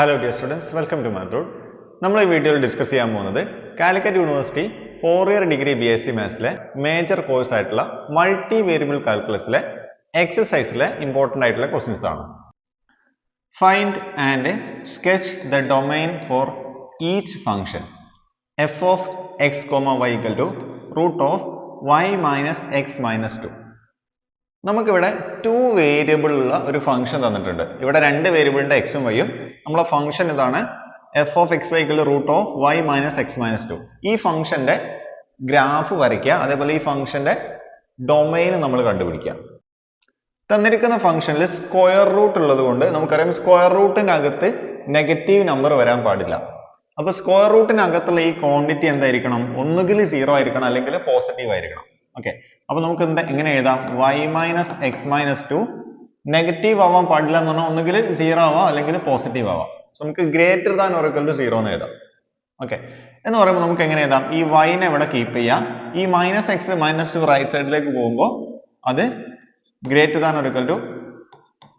Hello dear students welcome to മാത്രോഡ് നമ്മൾ ഈ വീഡിയോയിൽ ഡിസ്കസ് ചെയ്യാൻ പോകുന്നത് Calicut university four year degree B S C മാത്സിലെ major course ആയിട്ടുള്ള മൾട്ടി വേരിയബിൾ കാൽക്കുലസിലെ എക്സസൈസിലെ ഇമ്പോർട്ടന്റ് ആയിട്ടുള്ള ക്വസ്റ്റ്യൻസ് ആണ്. Find and sketch the domain for each function f of x comma y to root of y minus x minus two നമുക്കിവിടെ two variable ഉള്ള ഒരു function തന്നിട്ടുണ്ട്. ഇവിടെ രണ്ട് വേരിയബിളിന്റെ എക്സും വൈയും നമ്മളെ ഫംഗ്ഷൻ ഇതാണ് f of x y equal root of y minus x minus two ഈ ഫംഗ്ഷന്റെ ഗ്രാഫ് വരയ്ക്കുക. അതേപോലെ ഈ ഫംഗ്ഷന്റെ ഡൊമൈൻ നമ്മൾ കണ്ടുപിടിക്കുക. തന്നിരിക്കുന്ന ഫംഗ്ഷനിൽ സ്ക്വയർ റൂട്ട് ഉള്ളത് കൊണ്ട് നമുക്കറിയാം സ്ക്വയർ റൂട്ടിനകത്ത് നെഗറ്റീവ് നമ്പർ വരാൻ പാടില്ല. അപ്പൊ സ്ക്വയർ റൂട്ടിനകത്തുള്ള ഈ ക്വാണ്ടിറ്റി എന്തായിരിക്കണം? ഒന്നുകിൽ സീറോ ആയിരിക്കണം അല്ലെങ്കിൽ പോസിറ്റീവ് ആയിരിക്കണം. ഓക്കെ അപ്പൊ നമുക്ക് എന്താ എങ്ങനെ എഴുതാം? y minus x minus two negative ആവാൻ പാടില്ല എന്ന് പറഞ്ഞാൽ ഒന്നുകിൽ സീറോ ആവാം അല്ലെങ്കിൽ പോസിറ്റീവ് ആവാം. സോ നമുക്ക് greater than or equal to zero എന്ന് എഴുതാം. ഓക്കെ എന്ന് പറയുമ്പോൾ നമുക്ക് എങ്ങനെ എഴുതാം? ഈ y നെ ഇവിടെ കീപ്പ് ചെയ്യാം. ഈ minus x minus two right സൈഡിലേക്ക് പോകുമ്പോൾ അത് greater than or equal to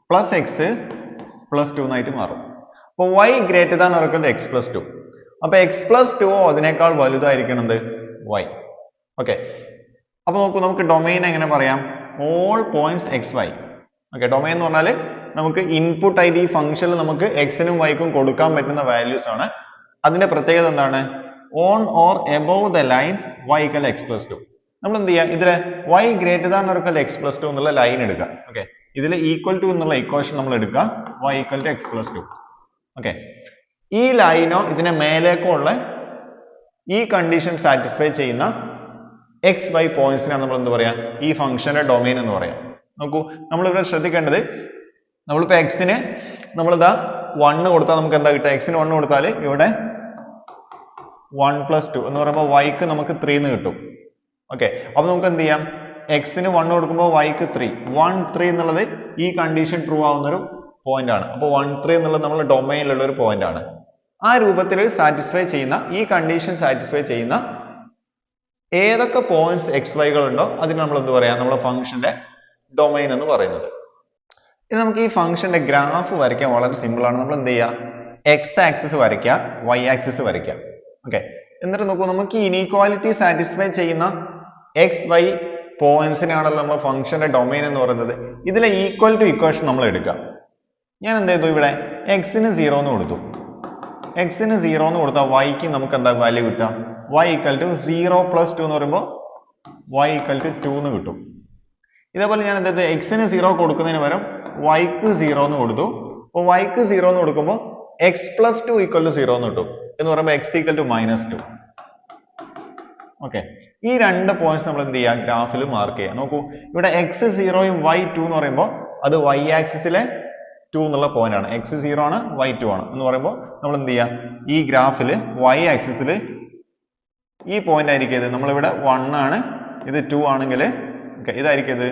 plus x plus two എന്നായിട്ട് മാറും. അപ്പോൾ y greater than or equal to x plus two അപ്പൊ എക്സ് പ്ലസ് ടു അതിനേക്കാൾ വലുതായിരിക്കണത് y. ഓക്കെ അപ്പൊ നോക്കൂ നമുക്ക് ഡൊമൈൻ എങ്ങനെ പറയാം? All points x y okay domain എന്ന് പറഞ്ഞാൽ നമുക്ക് ഇൻപുട്ട് ആയിട്ട് ഈ ഫംഗ്ഷനിൽ നമുക്ക് എക്സിനും വൈക്കും കൊടുക്കാൻ പറ്റുന്ന വാല്യൂസ് ആണ്. അതിന്റെ പ്രത്യേകത എന്താണ്? On or above the line y equal x plus two നമ്മൾ എന്ത് ചെയ്യുക ഇതിലെ y greater than or equal x plus two എന്നുള്ള ലൈൻ എടുക്കുക ഓക്കെ ഇതിൽ ഈക്വൽ ടു എന്നുള്ള ഇക്വേഷൻ നമ്മൾ എടുക്കുക. Y equal to x plus two okay ഈ ലൈനോ ഇതിനെ മേലേക്കോ ഉള്ള ഈ കണ്ടീഷൻ സാറ്റിസ്ഫൈ ചെയ്യുന്ന എക്സ് വൈ പോയിന്റ്സിനാണ് നമ്മൾ എന്ത് പറയാ? ഈ ഫംഗ്ഷന്റെ ഡൊമൈൻ എന്ന് പറയാം. നോക്കൂ നമ്മൾ ഇവിടെ ശ്രദ്ധിക്കേണ്ടത് നമ്മളിപ്പോ എക്സിന് നമ്മളിതാ വണ്ണ് കൊടുത്താൽ നമുക്ക് എന്താ കിട്ടുക? എക്സിന് വണ്ണ് കൊടുത്താൽ ഇവിടെ വൺ പ്ലസ് ടു എന്ന് പറയുമ്പോൾ വൈക്ക് നമുക്ക് ത്രീ എന്ന് കിട്ടും. ഓക്കെ അപ്പൊ നമുക്ക് എന്ത് ചെയ്യാം? എക്സിന് വൺ കൊടുക്കുമ്പോൾ വൈക്ക് ത്രീ വൺ ത്രീ എന്നുള്ളത് ഈ കണ്ടീഷൻ ട്രൂ ആവുന്ന ഒരു പോയിന്റ് ആണ്. അപ്പോൾ വൺ ത്രീ എന്നുള്ളത് നമ്മുടെ ഡൊമൈനിലുള്ള ഒരു പോയിന്റ് ആണ്. ആ രൂപത്തിൽ സാറ്റിസ്ഫൈ ചെയ്യുന്ന ഈ കണ്ടീഷൻ സാറ്റിസ്ഫൈ ചെയ്യുന്ന ഏതൊക്കെ പോയിന്റ്സ് എക്സ് ഉണ്ടോ അതിന് നമ്മൾ എന്ത് പറയാം? നമ്മുടെ ഫംഗ്ഷന്റെ ഡൊമൈൻ എന്ന് പറയുന്നത്. ഇനി നമുക്ക് ഈ ഫംഗ്ഷന്റെ ഗ്രാഫ് വരയ്ക്കാൻ വളരെ സിമ്പിൾ ആണ്. നമ്മൾ എന്ത് ചെയ്യുക എക്സ് ആക്സിസ് വരയ്ക്കുക വൈ ആക്സിസ് വരയ്ക്കുക. ഓക്കെ എന്നിട്ട് നോക്കൂ നമുക്ക് ഇനീക്വാലിറ്റി സാറ്റിസ്ഫൈ ചെയ്യുന്ന എക്സ് വൈ പോയിന്റ്സിനാണല്ലോ നമ്മുടെ ഫംഗ്ഷന്റെ ഡൊമൈൻ എന്ന് പറയുന്നത്. ഇതിലെ ഈക്വൽ ടു ഇക്വേഷൻ നമ്മൾ എടുക്കുക. ഞാൻ എന്ത് ചെയ്തു ഇവിടെ? എക്സിന് സീറോ എന്ന് കൊടുത്തു. എക്സിന് സീറോ എന്ന് കൊടുത്താൽ വൈക്ക് നമുക്ക് എന്താ വാല്യൂ കിട്ടുക? Y equal to zero plus two എന്ന് പറയുമ്പോൾ y ഈക്വൽ ടു ടു എന്ന് കിട്ടും. ഇതേപോലെ ഞാൻ എന്താ എക്സിന് സീറോ കൊടുക്കുന്നതിന് പകരം വൈക്ക് സീറോ എന്ന് കൊടുത്തു. അപ്പോൾ വൈക്ക് സീറോ എന്ന് കൊടുക്കുമ്പോൾ x plus two equal to zero എന്ന് കിട്ടും. എന്ന് പറയുമ്പോൾ x equal to minus two okay ഈ രണ്ട് പോയിന്റ്സ് നമ്മൾ എന്ത് ചെയ്യുക ഗ്രാഫിൽ മാർക്ക് ചെയ്യുക നോക്കൂ. ഇവിടെ എക്സ് സീറോയും വൈ ടു എന്ന് പറയുമ്പോൾ അത് വൈ ആക്സിസിലെ ടു എന്നുള്ള പോയിന്റ് ആണ്. എക്സ് സീറോ ആണ് വൈ ടു ആണ്. എന്ന് പറയുമ്പോൾ നമ്മൾ എന്ത് ചെയ്യുക ഈ ഗ്രാഫിൽ വൈ ആക്സിസിൽ ഈ പോയിന്റ് ആയിരിക്കും ഇത് നമ്മളിവിടെ വൺ ആണ്. ഇത് ടു ആണെങ്കിൽ ഓക്കെ ഇതായിരിക്കും ഇത്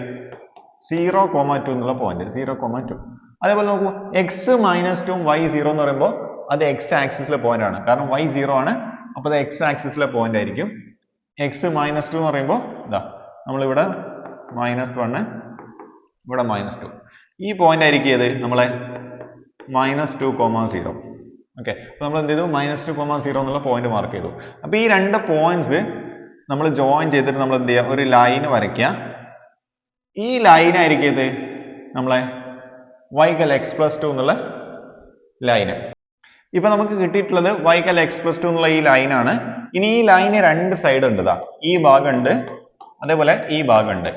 സീറോ കോമ ടു എന്നുള്ള പോയിന്റ് സീറോ കോമ ടു അതേപോലെ നോക്കൂ x minus two y zero എന്ന് പറയുമ്പോൾ അത് എക്സ് ആക്സിസിലെ പോയിന്റ് ആണ്. കാരണം വൈ സീറോ ആണ് അപ്പോൾ അത് എക്സ് ആക്സിസിലെ പോയിന്റ് ആയിരിക്കും. എക്സ് മൈനസ് ടു എന്ന് പറയുമ്പോൾ ഇതാ നമ്മളിവിടെ മൈനസ് വണ് ഇവിടെ മൈനസ് ടു ഈ പോയിന്റ് ആയിരിക്കും ഏത് നമ്മളെ minus two comma zero okay അപ്പോൾ നമ്മൾ എന്ത് ചെയ്തു? മൈനസ് ടു കോമ സീറോ എന്നുള്ള പോയിന്റ് മാർക്ക് ചെയ്തു. അപ്പോൾ ഈ രണ്ട് പോയിന്റ്സ് നമ്മൾ ജോയിൻ ചെയ്തിട്ട് നമ്മൾ എന്ത് ചെയ്യുക? ഒരു ലൈൻ വരയ്ക്കുക. ഈ ലൈൻ ആയിരിക്കും ഇത് നമ്മളെ y equal x plus two എന്നുള്ള ലൈന് ഇപ്പൊ നമുക്ക് കിട്ടിയിട്ടുള്ളത് വൈകൽ എക്സ് പ്ലസ് ടു എന്നുള്ള ഈ ലൈനാണ് ഇനി ഈ ലൈന് രണ്ട് സൈഡ് ഉണ്ട് ഇതാ ഈ ഭാഗമുണ്ട് അതേപോലെ ഈ ഭാഗമുണ്ട്.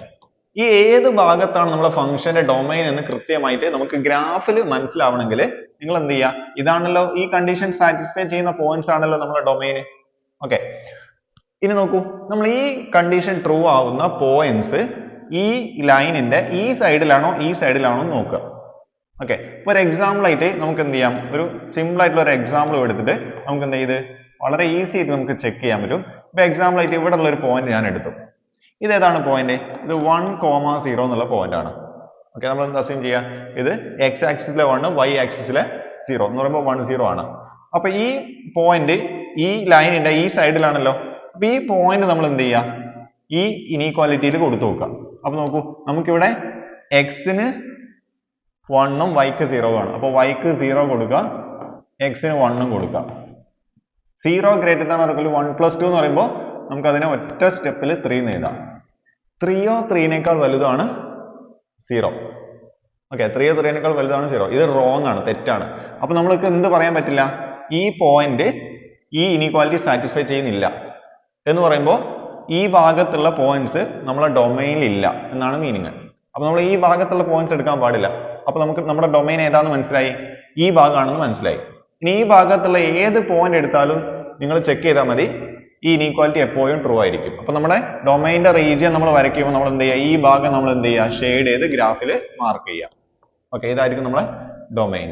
ഈ ഏത് ഭാഗത്താണ് നമ്മുടെ ഫംഗ്ഷന്റെ ഡൊമൈൻ എന്ന് കൃത്യമായിട്ട് നമുക്ക് ഗ്രാഫിൽ മനസ്സിലാവണമെങ്കിൽ നിങ്ങൾ എന്ത് ചെയ്യുക ഇതാണല്ലോ ഈ കണ്ടീഷൻ സാറ്റിസ്ഫൈ ചെയ്യുന്ന പോയിന്റ്സ് ആണല്ലോ നമ്മുടെ ഡൊമൈൻ ഓക്കെ ഇനി നോക്കൂ. നമ്മൾ ഈ കണ്ടീഷൻ ട്രൂ ആവുന്ന പോയിന്റ്സ് ഈ ലൈനിന്റെ ഈ സൈഡിലാണോ ഈ സൈഡിലാണോ നോക്കുക. ഓക്കെ ഒരു എക്സാമ്പിൾ ആയിട്ട് നമുക്ക് എന്ത് ചെയ്യാം? ഒരു സിമ്പിൾ ആയിട്ടുള്ള ഒരു എക്സാമ്പിൾ എടുത്തിട്ട് നമുക്ക് എന്ത് ചെയ്ത്? വളരെ ഈസി ആയിട്ട് നമുക്ക് ചെക്ക് ചെയ്യാൻ പറ്റും. ഇപ്പൊ എക്സാമ്പിൾ ആയിട്ട് ഇവിടെ ഉള്ള ഒരു പോയിന്റ് ഞാൻ എടുത്തു. ഏതാണ് പോയിന്റ് ഇത് വൺ കോമ സീറോ എന്നുള്ള പോയിന്റ് ആണ്. ഓക്കെ നമ്മൾ എന്താ അസ്യൂം ചെയ്യുക ഇത് എക്സ് ആക്സിസിലെ വൺ വൈ ആക്സിസിലെ സീറോ എന്ന് പറയുമ്പോൾ വൺ സീറോ ആണ്. അപ്പൊ ഈ പോയിന്റ് ഈ ലൈനിന്റെ ഈ സൈഡിലാണല്ലോ അപ്പൊ ഈ പോയിന്റ് നമ്മൾ എന്ത് ചെയ്യുക ഈ ഇനീക്വാലിറ്റിയിൽ കൊടുത്തു നോക്കുക. അപ്പൊ നോക്കൂ നമുക്കിവിടെ എക്സിന് വണ്ണും വൈക്ക് സീറോ ആണ്. അപ്പൊ വൈക്ക് സീറോ കൊടുക്കുക എക്സിന് വണ്ണും കൊടുക്കുക. Zero greater than or one plus two എന്ന് പറയുമ്പോൾ നമുക്ക് അതിനെ ഒറ്റ സ്റ്റെപ്പിൽ ത്രീ എന്ന് എഴുതാം. ത്രീയോ ത്രീനേക്കാൾ വലുതാണ് സീറോ ഓക്കെ ത്രീയോ ത്രീനേക്കാൾ വലുതാണ് സീറോ ഇത് റോങ് ആണ് തെറ്റാണ്. അപ്പൊ നമ്മൾക്ക് എന്ത് പറയാൻ പറ്റില്ല? ഈ പോയിന്റ് ഈ ഇനീക്വാലിറ്റി സാറ്റിസ്ഫൈ ചെയ്യുന്നില്ല. എന്ന് പറയുമ്പോൾ ഈ ഭാഗത്തുള്ള പോയിന്റ്സ് നമ്മളെ ഡൊമൈനിൽ ഇല്ല എന്നാണ് മീനിങ് അപ്പൊ നമ്മൾ ഈ ഭാഗത്തുള്ള പോയിന്റ്സ് എടുക്കാൻ പാടില്ല. അപ്പൊ നമുക്ക് നമ്മുടെ ഡൊമൈൻ ഏതാണെന്ന് മനസ്സിലായി? ഈ ഭാഗമാണെന്ന് മനസ്സിലായി. ഇനി ഈ ഭാഗത്തുള്ള ഏത് പോയിന്റ് എടുത്താലും നിങ്ങൾ ചെക്ക് ചെയ്താൽ മതി. ഈ ഇനീക്വാലിറ്റി എപ്പോഴും ട്രൂ ആയിരിക്കും. അപ്പൊ നമ്മുടെ ഡൊമൈന്റെ റീജിയൻ നമ്മൾ വരയ്ക്കുമ്പോൾ നമ്മൾ എന്ത് ചെയ്യുക? ഈ ഭാഗം നമ്മൾ എന്ത് ചെയ്യുക? ഷെയ്ഡ് ചെയ്ത് ഗ്രാഫിൽ മാർക്ക് ചെയ്യുക. ഓക്കെ ഇതായിരിക്കും നമ്മുടെ ഡൊമൈൻ